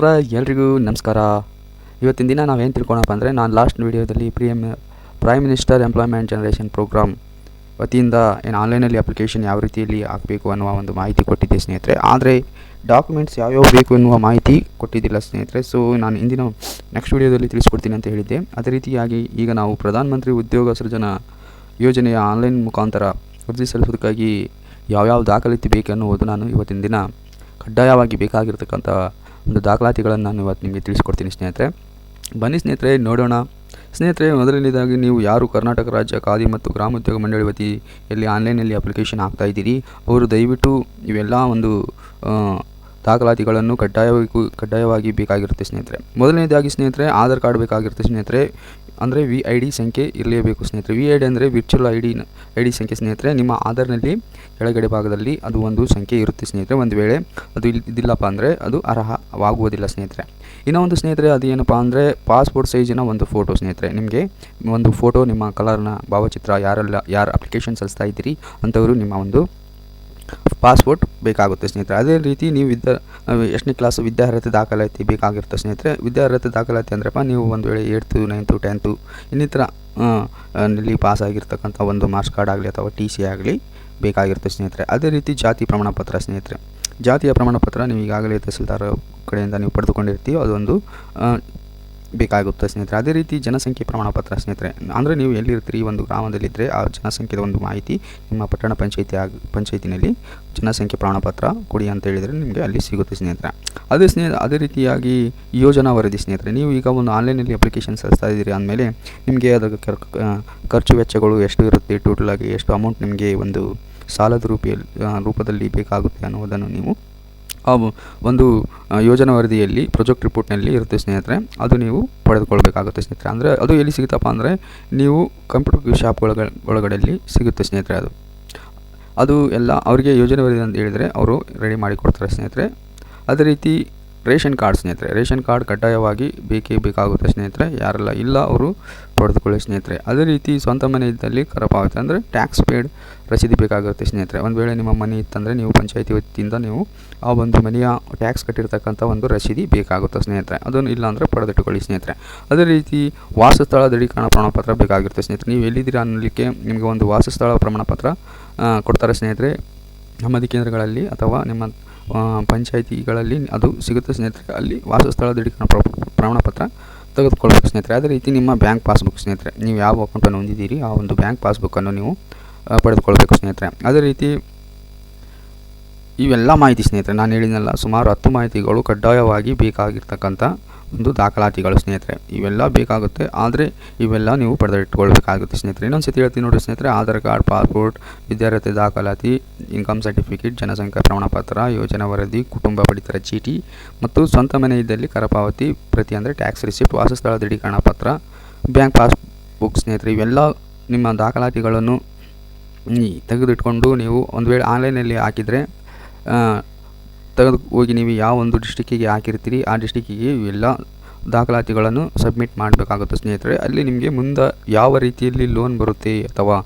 ಸ್ನೇಹಿತರೆ ಎಲ್ರಿಗೂ ನಮಸ್ಕಾರ. ಇವತ್ತಿನ ದಿನ ನಾವೇನು ತಿಳ್ಕೊಳಪ್ಪ ಅಂದರೆ ನಾನು ಲಾಸ್ಟ್ ವೀಡಿಯೋದಲ್ಲಿ P M prime minister employment generation programme ವತಿಯಿಂದ ಏನು ಆನ್ಲೈನಲ್ಲಿ ಅಪ್ಲಿಕೇಶನ್ ಯಾವ ರೀತಿಯಲ್ಲಿ ಹಾಕಬೇಕು ಅನ್ನುವ ಒಂದು ಮಾಹಿತಿ ಕೊಟ್ಟಿದ್ದೆ ಸ್ನೇಹಿತರೆ. ಆದರೆ ಡಾಕ್ಯುಮೆಂಟ್ಸ್ ಯಾವ್ಯಾವ ಬೇಕು ಎನ್ನುವ ಮಾಹಿತಿ ಕೊಟ್ಟಿದ್ದಿಲ್ಲ ಸ್ನೇಹಿತರೆ. ಸೊ ನಾನು ಇಂದಿನ ನೆಕ್ಸ್ಟ್ ವೀಡಿಯೋದಲ್ಲಿ ತಿಳಿಸ್ಕೊಡ್ತೀನಿ ಅಂತ ಹೇಳಿದ್ದೆ. ಅದೇ ರೀತಿಯಾಗಿ ಈಗ ನಾವು ಪ್ರಧಾನಮಂತ್ರಿ ಉದ್ಯೋಗ ಸೃಜನ ಯೋಜನೆಯ ಆನ್ಲೈನ್ ಮುಖಾಂತರ ಅರ್ಜಿ ಸಲ್ಲಿಸೋದಕ್ಕಾಗಿ ಯಾವ್ಯಾವ ದಾಖಲಾತಿ ಬೇಕೆನ್ನುವುದು ನಾನು ಇವತ್ತಿನ ದಿನ ಕಡ್ಡಾಯವಾಗಿ ಬೇಕಾಗಿರ್ತಕ್ಕಂಥ ಒಂದು ದಾಖಲಾತಿಗಳನ್ನು ನಾನು ಇವತ್ತು ನಿಮಗೆ ತಿಳಿಸ್ಕೊಡ್ತೀನಿ ಸ್ನೇಹಿತರೆ. ಬನ್ನಿ ಸ್ನೇಹಿತರೆ, ನೋಡೋಣ. ಸ್ನೇಹಿತರೆ, ಮೊದಲನೇದಾಗಿ ನೀವು ಯಾರು ಕರ್ನಾಟಕ ರಾಜ್ಯ ಖಾದಿ ಮತ್ತು ಗ್ರಾಮೋದ್ಯೋಗ ಮಂಡಳಿ ವತಿಯಲ್ಲಿ ಆನ್ಲೈನಲ್ಲಿ ಅಪ್ಲಿಕೇಶನ್ ಹಾಕ್ತಾ ಇದ್ದೀರಿ, ಅವರು ದಯವಿಟ್ಟು ಇವೆಲ್ಲ ಒಂದು ದಾಖಲಾತಿಗಳನ್ನು ಕಡ್ಡಾಯವಾಗಿ ಕಡ್ಡಾಯವಾಗಿ ಬೇಕಾಗಿರುತ್ತೆ ಸ್ನೇಹಿತರೆ. ಮೊದಲನೇದಾಗಿ ಸ್ನೇಹಿತರೆ, ಆಧಾರ್ ಕಾರ್ಡ್ ಬೇಕಾಗಿರುತ್ತೆ ಸ್ನೇಹಿತರೆ. ಅಂದರೆ ವಿ ಐ ಡಿ ಸಂಖ್ಯೆ ಇರಲೇಬೇಕು ಸ್ನೇಹಿತರೆ. ವಿ ಐ ಡಿ ಅಂದರೆ virtual I D I D ಸಂಖ್ಯೆ ಸ್ನೇಹಿತರೆ. ನಿಮ್ಮ ಆಧಾರ್ನಲ್ಲಿ ಕೆಳಗಡೆ ಭಾಗದಲ್ಲಿ ಅದು ಒಂದು ಸಂಖ್ಯೆ ಇರುತ್ತೆ ಸ್ನೇಹಿತರೆ. ಒಂದು ವೇಳೆ ಅದು ಇದಿಲ್ಲಪ್ಪ ಅಂದರೆ ಅದು ಅರ್ಹವಾಗುವುದಿಲ್ಲ ಸ್ನೇಹಿತರೆ. ಇನ್ನೂ ಒಂದು ಸ್ನೇಹಿತರೆ, ಅದು ಏನಪ್ಪ ಅಂದರೆ ಪಾಸ್ಪೋರ್ಟ್ ಸೈಜಿನ ಒಂದು ಫೋಟೋ ಸ್ನೇಹಿತರೆ. ನಿಮಗೆ ಒಂದು ಫೋಟೋ ನಿಮ್ಮ ಕಲರ್ನ ಭಾವಚಿತ್ರ ಯಾರೆಲ್ಲ, ಯಾರು ಅಪ್ಲಿಕೇಶನ್ ಸಲ್ಲಿಸ್ತಾ ಇದ್ದೀರಿ ಅಂಥವರು ನಿಮ್ಮ ಒಂದು ಪಾಸ್ಪೋರ್ಟ್ ಬೇಕಾಗುತ್ತೆ ಸ್ನೇಹಿತರೆ. ಅದೇ ರೀತಿ ನೀವು ವಿದ್ಯಾ ಎಷ್ಟನೇ ಕ್ಲಾಸ್ ವಿದ್ಯಾರ್ಹತೆ ದಾಖಲಾತಿ ಬೇಕಾಗಿರುತ್ತೆ ಸ್ನೇಹಿತರೆ. ವಿದ್ಯಾರ್ಹತೆ ದಾಖಲಾತಿ ಅಂದ್ರಪ್ಪ ನೀವು ಒಂದು ವೇಳೆ ಏಯ್ತು ನೈನ್ತು, ಟೆಂತು, ಇನ್ನಿತರ ನಲ್ಲಿ ಪಾಸ್ ಆಗಿರ್ತಕ್ಕಂಥ ಒಂದು ಮಾರ್ಕ್ಸ್ ಕಾರ್ಡ್ ಆಗಲಿ ಅಥವಾ ಟಿ ಸಿ ಆಗಲಿ ಬೇಕಾಗಿರುತ್ತೆ ಸ್ನೇಹಿತರೆ. ಅದೇ ರೀತಿ ಜಾತಿ ಪ್ರಮಾಣ ಪತ್ರ ಸ್ನೇಹಿತರೆ. ಜಾತಿಯ ಪ್ರಮಾಣಪತ್ರ ನೀವು ಈಗಾಗಲೇ ತಹಸೀಲ್ದಾರ ಕಡೆಯಿಂದ ನೀವು ಪಡೆದುಕೊಂಡಿರ್ತೀವಿ ಅದೊಂದು ಬೇಕಾಗುತ್ತೆ ಸ್ನೇಹಿತರೆ. ಅದೇ ರೀತಿ ಜನಸಂಖ್ಯೆ ಪ್ರಮಾಣ ಪತ್ರ ಸ್ನೇಹಿತರೆ, ಅಂದರೆ ನೀವು ಎಲ್ಲಿರ್ತೀರಿ? ಈ ಒಂದು ಗ್ರಾಮದಲ್ಲಿದ್ದರೆ ಆ ಜನಸಂಖ್ಯೆದ ಒಂದು ಮಾಹಿತಿ ನಿಮ್ಮ ಪಟ್ಟಣ ಪಂಚಾಯಿತಿ ಆಗ, ಪಂಚಾಯಿತಿನಲ್ಲಿ ಜನಸಂಖ್ಯೆ ಪ್ರಮಾಣ ಪತ್ರ ಕೊಡಿ ಅಂತ ಹೇಳಿದರೆ ನಿಮಗೆ ಅಲ್ಲಿ ಸಿಗುತ್ತೆ ಸ್ನೇಹಿತರೆ. ಅದೇ ಸ್ನೇಹ, ಅದೇ ರೀತಿಯಾಗಿ ಯೋಜನಾ ವರದಿ ಸ್ನೇಹಿತರೆ, ನೀವು ಈಗ ಒಂದು ಆನ್ಲೈನಲ್ಲಿ ಅಪ್ಲಿಕೇಶನ್ ಸಲ್ಲಿಸ್ತಾ ಇದ್ದೀರಿ ಅಂದಮೇಲೆ ನಿಮಗೆ ಅದರ ಖರ್ಚು ವೆಚ್ಚಗಳು ಎಷ್ಟು ಇರುತ್ತೆ? ಟೋಟಲ್ ಆಗಿ ಎಷ್ಟು ಅಮೌಂಟ್ ನಿಮಗೆ ಒಂದು ಸಾಲದ ರೂಪಿಯಲ್ಲಿ ರೂಪದಲ್ಲಿ ಬೇಕಾಗುತ್ತೆ ಅನ್ನೋದನ್ನು ನೀವು ಆ ಒಂದು ಯೋಜನಾ ವರದಿಯಲ್ಲಿ ಪ್ರಾಜೆಕ್ಟ್ ರಿಪೋರ್ಟ್ನಲ್ಲಿ ಇರುತ್ತೆ ಸ್ನೇಹಿತರೆ. ಅದು ನೀವು ಪಡೆದುಕೊಳ್ಬೇಕಾಗುತ್ತೆ ಸ್ನೇಹಿತರೆ. ಅಂದರೆ ಅದು ಎಲ್ಲಿ ಸಿಗುತ್ತಪ್ಪ ಅಂದರೆ ನೀವು ಕಂಪ್ಯೂಟರ್ ಶಾಪ್ ಒಳಗ ಒಳಗಡೆಯಲ್ಲಿ ಸಿಗುತ್ತೆ ಸ್ನೇಹಿತರೆ ಅದು. ಅದು ಎಲ್ಲ ಅವರಿಗೆ ಯೋಜನೆ ವರದಿ ಅಂತ ಹೇಳಿದರೆ ಅವರು ರೆಡಿ ಮಾಡಿ ಕೊಡ್ತಾರೆ ಸ್ನೇಹಿತರೆ. ಅದೇ ರೀತಿ ರೇಷನ್ ಕಾರ್ಡ್ ಸ್ನೇಹಿತರೆ, ರೇಷನ್ ಕಾರ್ಡ್ ಕಡ್ಡಾಯವಾಗಿ ಬೇಕೇ ಬೇಕಾಗುತ್ತೆ ಸ್ನೇಹಿತರೆ, ಯಾರೆಲ್ಲ ಇಲ್ಲ ಅವರು ಪಡೆದುಕೊಳ್ಳಿ ಸ್ನೇಹಿತರೆ. ಅದೇ ರೀತಿ ಸ್ವಂತ ಮನೆ ಇದ್ದಲ್ಲಿ ಕರ ಪಾವತಿ ಅಂದರೆ ಟ್ಯಾಕ್ಸ್ ಪೇಡ್ ರಸೀದಿ ಬೇಕಾಗುತ್ತೆ ಸ್ನೇಹಿತರೆ. ಒಂದು ವೇಳೆ ನಿಮ್ಮ ಮನೆ ಇತ್ತಂದರೆ ನೀವು ಪಂಚಾಯಿತಿ ವತಿಯಿಂದ ನೀವು ಆ ಒಂದು ಮನೆಯ ಟ್ಯಾಕ್ಸ್ ಕಟ್ಟಿರ್ತಕ್ಕಂಥ ಒಂದು ರಸೀದಿ ಬೇಕಾಗುತ್ತೆ ಸ್ನೇಹಿತರೆ. ಅದನ್ನು ಇಲ್ಲ ಅಂದರೆ ಪಡೆದಿಟ್ಟುಕೊಳ್ಳಿ ಸ್ನೇಹಿತರೆ. ಅದೇ ರೀತಿ ವಾಸಸ್ಥಳ ದೃಢೀಕರಣ ಪ್ರಮಾಣಪತ್ರ ಬೇಕಾಗಿರುತ್ತೆ ಸ್ನೇಹಿತರೆ. ನೀವು ಎಲ್ಲಿದ್ದೀರ ಅನ್ನಲಿಕ್ಕೆ ನಿಮಗೆ ಒಂದು ವಾಸಸ್ಥಳ ಪ್ರಮಾಣಪತ್ರ ಕೊಡ್ತಾರೆ ಸ್ನೇಹಿತರೆ. ನಮ್ಮದಿ ಕೇಂದ್ರಗಳಲ್ಲಿ ಅಥವಾ ನಿಮ್ಮ ಪಂಚಾಯಿತಿಗಳಲ್ಲಿ ಅದು ಸಿಗುತ್ತೆ ಸ್ನೇಹಿತರೆ. ಅಲ್ಲಿ ವಾಸಸ್ಥಳ ದೃಢೀಕರಣ ಪ್ರಮಾಣ ಪ್ರಮಾಣಪತ್ರ ತೆಗೆದುಕೊಳ್ಬೇಕು ಸ್ನೇಹಿತರೆ. ಅದೇ ರೀತಿ ನಿಮ್ಮ ಬ್ಯಾಂಕ್ ಪಾಸ್ಬುಕ್ ಸ್ನೇಹಿತರೆ, ನೀವು ಯಾವ ಅಕೌಂಟನ್ನು ಹೊಂದಿದ್ದೀರಿ, ಆ ಒಂದು ಬ್ಯಾಂಕ್ ಪಾಸ್ಬುಕ್ಕನ್ನು ನೀವು ಪಡೆದುಕೊಳ್ಬೇಕು ಸ್ನೇಹಿತರೆ. ಅದೇ ರೀತಿ ಇವೆಲ್ಲ ಮಾಹಿತಿ ಸ್ನೇಹಿತರೆ, ನಾನು ಹೇಳಿದ್ನಲ್ಲ, ಸುಮಾರು ಹತ್ತು ಮಾಹಿತಿಗಳು ಕಡ್ಡಾಯವಾಗಿ ಬೇಕಾಗಿರ್ತಕ್ಕಂಥ ಒಂದು ದಾಖಲಾತಿಗಳು ಸ್ನೇಹಿತರೆ. ಇವೆಲ್ಲ ಬೇಕಾಗುತ್ತೆ. ಆದರೆ ಇವೆಲ್ಲ ನೀವು ಪಡೆದಿಟ್ಕೊಳ್ಬೇಕಾಗುತ್ತೆ ಸ್ನೇಹಿತರೆ. ಇನ್ನೊಂದು ಸತಿ ಹೇಳ್ತೀನಿ ನೋಡಿ ಸ್ನೇಹಿತರೆ, ಆಧಾರ್ ಕಾರ್ಡ್, ಪಾಸ್ಪೋರ್ಟ್ ವಿದ್ಯಾರ್ಥಿ ದಾಖಲಾತಿ, ಇನ್ಕಮ್ ಸರ್ಟಿಫಿಕೇಟ್, ಜನಸಂಖ್ಯಾ ಪ್ರಮಾಣಪತ್ರ, ಯೋಜನಾ ವರದಿ, ಕುಟುಂಬ ಪಡಿತರ ಚೀಟಿ ಮತ್ತು ಸ್ವಂತ ಮನೆ ಇದ್ದಲ್ಲಿ ಕರಪಾವತಿ, ಪ್ರತಿ ಅಂದರೆ ಟ್ಯಾಕ್ಸ್ ರಿಸಿಪ್ಟ್, ವಾಸಸ್ಥಳ ದೃಢೀಕರಣ ಪತ್ರ, ಬ್ಯಾಂಕ್ ಪಾಸ್ಬುಕ್ ಸ್ನೇಹಿತರೆ. ಇವೆಲ್ಲ ನಿಮ್ಮ ದಾಖಲಾತಿಗಳನ್ನು ತೆಗೆದಿಟ್ಕೊಂಡು ನೀವು ಒಂದು ವೇಳೆ ಆನ್ಲೈನಲ್ಲಿ ಹಾಕಿದರೆ ತೆಗೆದು ಹೋಗಿ ನೀವು ಯಾವ ಒಂದು ಡಿಸ್ಟಿಕ್ಕಿಗೆ ಹಾಕಿರ್ತೀರಿ, ಆ ಡಿಸ್ಟಿಕ್ಕಿಗೆ ಇವೆಲ್ಲ ದಾಖಲಾತಿಗಳನ್ನು ಸಬ್ಮಿಟ್ ಮಾಡಬೇಕಾಗುತ್ತೆ ಸ್ನೇಹಿತರೆ. ಅಲ್ಲಿ ನಿಮಗೆ ಮುಂದೆ ಯಾವ ರೀತಿಯಲ್ಲಿ ಲೋನ್ ಬರುತ್ತೆ ಅಥವಾ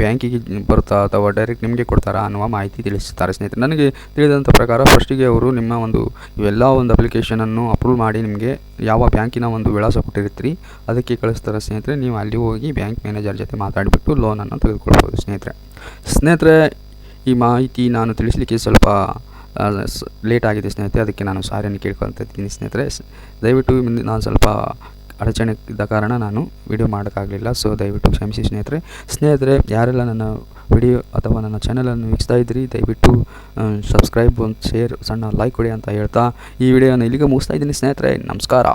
ಬ್ಯಾಂಕಿಗೆ ಬರುತ್ತಾ ಅಥವಾ ಡೈರೆಕ್ಟ್ ನಿಮಗೆ ಕೊಡ್ತಾರಾ ಅನ್ನುವ ಮಾಹಿತಿ ತಿಳಿಸುತ್ತಾರೆ ಸ್ನೇಹಿತರೆ. ನನಗೆ ತಿಳಿದಂಥ ಪ್ರಕಾರ ಫಸ್ಟಿಗೆ ಅವರು ನಿಮ್ಮ ಒಂದು ಇವೆಲ್ಲ ಒಂದು ಅಪ್ಲಿಕೇಶನನ್ನು ಅಪ್ರೂವ್ ಮಾಡಿ ನಿಮಗೆ ಯಾವ ಬ್ಯಾಂಕಿನ ಒಂದು ವಿಳಾಸ ಕೊಟ್ಟಿರ್ತೀರಿ, ಅದಕ್ಕೆ ಕಳಿಸ್ತಾರೆ ಸ್ನೇಹಿತರೆ. ನೀವು ಅಲ್ಲಿ ಹೋಗಿ ಬ್ಯಾಂಕ್ ಮ್ಯಾನೇಜರ್ ಜೊತೆ ಮಾತಾಡಿಬಿಟ್ಟು ಲೋನನ್ನು ತೆಗೆದುಕೊಳ್ಬೋದು ಸ್ನೇಹಿತರೆ. ಸ್ನೇಹಿತರೆ, ಈ ಮಾಹಿತಿ ನಾನು ತಿಳಿಸಲಿಕ್ಕೆ ಸ್ವಲ್ಪ ಲೇಟ್ ಆಗಿದೆ ಸ್ನೇಹಿತರೆ, ಅದಕ್ಕೆ ನಾನು ಸಾರಿಯನ್ನು ಕೇಳ್ಕೊಳ್ತಾ ಇದ್ದೀನಿ ಸ್ನೇಹಿತರೆ. ದಯವಿಟ್ಟು ನಾನು ಸ್ವಲ್ಪ ಅಡಚಣೆ ಇದ್ದ ಕಾರಣ ನಾನು ವಿಡಿಯೋ ಮಾಡೋಕ್ಕಾಗಲಿಲ್ಲ ಸೊ ದಯವಿಟ್ಟು ಕ್ಷಮಿಸಿ ಸ್ನೇಹಿತರೆ. ಸ್ನೇಹಿತರೆ, ಯಾರೆಲ್ಲ ನನ್ನ ವಿಡಿಯೋ ಅಥವಾ ನನ್ನ ಚಾನಲನ್ನು ವೀಕ್ಷಿಸ್ತಾ ಇದ್ದೀರಿ, ದಯವಿಟ್ಟು ಸಬ್ಸ್ಕ್ರೈಬ್ ಒಂದು ಶೇರ್ ಸಣ್ಣ ಲೈಕ್ ಕೊಡಿ ಅಂತ ಹೇಳ್ತಾ ಈ ವಿಡಿಯೋನ ಇಲ್ಲಿಗೆ ಮುಗಿಸ್ತಾ ಇದ್ದೀನಿ ಸ್ನೇಹಿತರೆ. ನಮಸ್ಕಾರ.